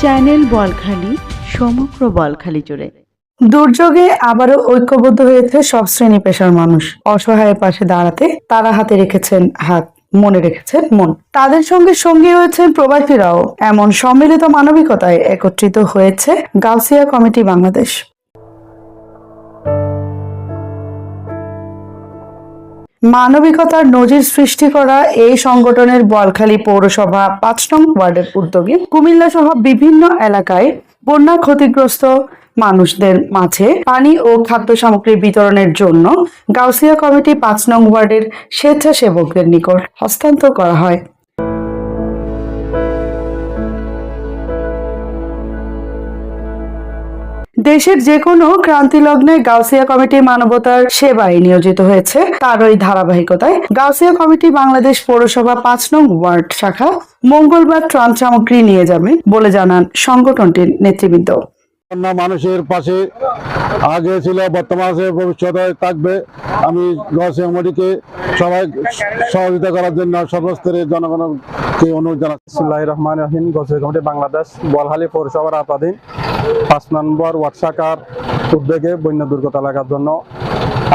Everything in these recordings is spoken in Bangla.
চ্যানেল বলখালি, সমগ্র বলখালি জুড়ে। দুর্যোগে আবারও ঐক্যবদ্ধ হয়েছে সব শ্রেণি পেশার মানুষ। অসহায়ের পাশে দাঁড়াতে তারা হাতে রেখেছেন হাত, মনে রেখেছেন মন। তাদের সঙ্গে সঙ্গী হয়েছেন প্রবাসীরাও। এমন সম্মিলিত মানবিকতায় একত্রিত হয়েছে গাউসিয়া কমিটি বাংলাদেশ। মানবিকতার নজির সৃষ্টি করা এই সংগঠনের বলখালী পৌরসভা পাঁচ নং ওয়ার্ডের উদ্যোগে। কুমিল্লা সহ বিভিন্ন এলাকায় বন্যা ক্ষতিগ্রস্ত মানুষদের মাঝে পানি ও খাদ্য সামগ্রী বিতরণের জন্য গাউসিয়া কমিটি পাঁচ নং ওয়ার্ডের স্বেচ্ছাসেবকদের নিকট হস্তান্তর করা হয়। দেশের যে কোনো ক্রান্তিলগ্নে গাউসিয়া কমিটি মানবতার সেবায় নিয়োজিত হয়েছে। তার ওই ধারাবাহিকতায় গাউসিয়া কমিটি বাংলাদেশ পৌরসভা পাঁচ নং ওয়ার্ড শাখা মঙ্গলবার ত্রাণ সামগ্রী নিয়ে যাবে বলে জানান সংগঠনটির নেতৃবৃন্দ। অন্য মানুষের পাশে আগে ছিল বর্তমান আছে, ভবিষ্যতে থাকবে। আমি গসিয়া মোদীকে সবাই সহযোগিতা করার জন্য সর্বস্তরের জনগণকে অনুরোধ জানাচ্ছি। রহমান রহিম। গজল কমিটি বাংলাদেশ বলহালি পৌরসভার আওতাধীন পাঁচ নম্বর ওয়ার্ড শাখার উদ্যোগে বন্য দুর্গত এলাকার জন্য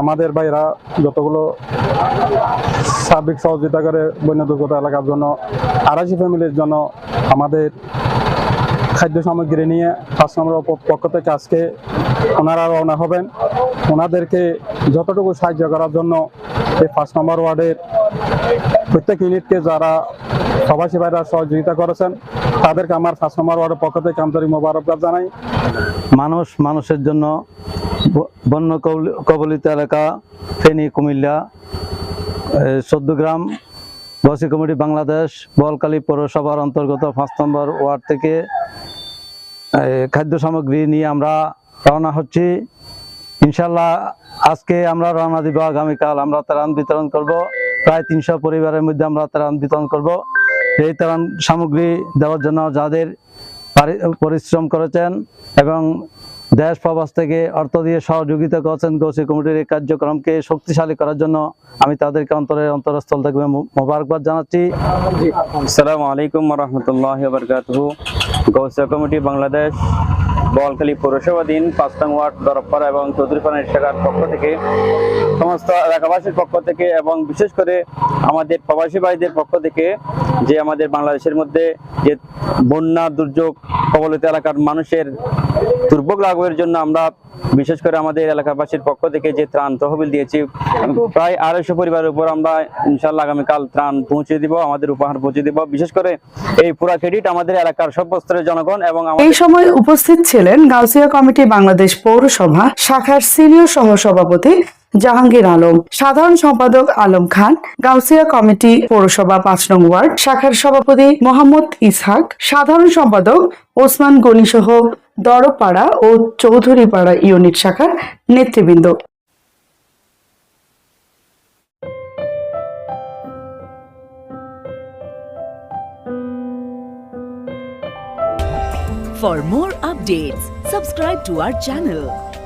আমাদের ভাইরা যতগুলো সার্বিক সহযোগিতা করে বন্য দুর্গত এলাকার জন্য আড়াইশি ফ্যামিলির জন্য আমাদের খাদ্য সামগ্রী নিয়ে পাঁচ নম্বর পক্ষ থেকে আজকে ওনারা রওনা হবেন। ওনাদেরকে যতটুকু সাহায্য করার জন্য এই পাঁচ নম্বর ওয়ার্ডের প্রত্যেক ইউনিটকে যারা প্রবাসী ভাইরা সহযোগিতা করেছেন তাদেরকে আমার পাঁচ নম্বর ওয়ার্ডের পক্ষ থেকে আন্তরিক মোবারকবাদ জানাই। মানুষ, মানুষের জন্য বন্য কবলি- কবলিত এলাকা, ফেনী, কুমিল্লা চোদ্দগ্রাম বসি কমিটি বাংলাদেশ, বলকালী পৌরসভার অন্তর্গত পাঁচ নম্বর ওয়ার্ড থেকে খাদ্য সামগ্রী নিয়ে আমরা রওনা হচ্ছি। ইনশাল্লাহ আজকে আমরা রওনা দিব, আগামীকাল আমরা ত্রাণ বিতরণ করব। প্রায় তিনশো পরিবারের মধ্যে আমরা ত্রাণ বিতরণ করব। এই ত্রাণ সামগ্রী দেওয়ার জন্য যাদের পরিশ্রম করেছেন এবং দেশ প্রবাস থেকে অর্থ দিয়ে সহযোগিতা করেছেন গৌসি কমিটির এই কার্যক্রমকে শক্তিশালী করার জন্য আমি তাদেরকে অন্তরের অন্তরস্থল থেকে মোবারকবাদ জানাচ্ছি। আসসালামু আলাইকুম রহমতুল্লাহ বরকাতহু। গৌসা কমিটি বাংলাদেশ বলখালী পৌরসভাধীন পাঁচ নং ওয়ার্ড দরবপাড়া এবং চৌধুরীপাড়া শাখার পক্ষ থেকে, সমস্ত এলাকাবাসীর পক্ষ থেকে এবং বিশেষ করে আমাদের প্রবাসী ভাইদের পক্ষ থেকে যে আমাদের বাংলাদেশের মধ্যে যে বন্যা, দুর্যোগ, কবলিত এলাকার মানুষের দুর্ভোগ লাঘবের জন্য আমরা বিশেষ করে আমাদের এলাকাবাসীর পক্ষ থেকে যে ত্রাণ তহবিল দিয়েছি প্রায় আড়াইশো পরিবারের উপর আমরা ইনশাল্লাহ আগামীকাল ত্রাণ পৌঁছে দিব, আমাদের উপহার পৌঁছে দিব। বিশেষ করে এই পুরা ক্রেডিট আমাদের এলাকার সব স্তরের জনগণ এবং এই সময় উপস্থিত ছিলেন গাউসিয়া কমিটি বাংলাদেশ পৌরসভা শাখার সিনিয়র সহসভাপতি জাহাঙ্গীর আলম। সাধারণ সম্পাদক আলম খান গাউসিয়া কমিটি পৌরসভা পাঁচ নং ওয়ার্ড শাখার সভাপতি মোহাম্মদ ইসহাক সাধারণ সম্পাদক ওসমান গনি সহ দরপাড়া ও চৌধুরীপাড়া ইউনিট শাখার নেতৃবৃন্দ। For more updates, subscribe to our channel,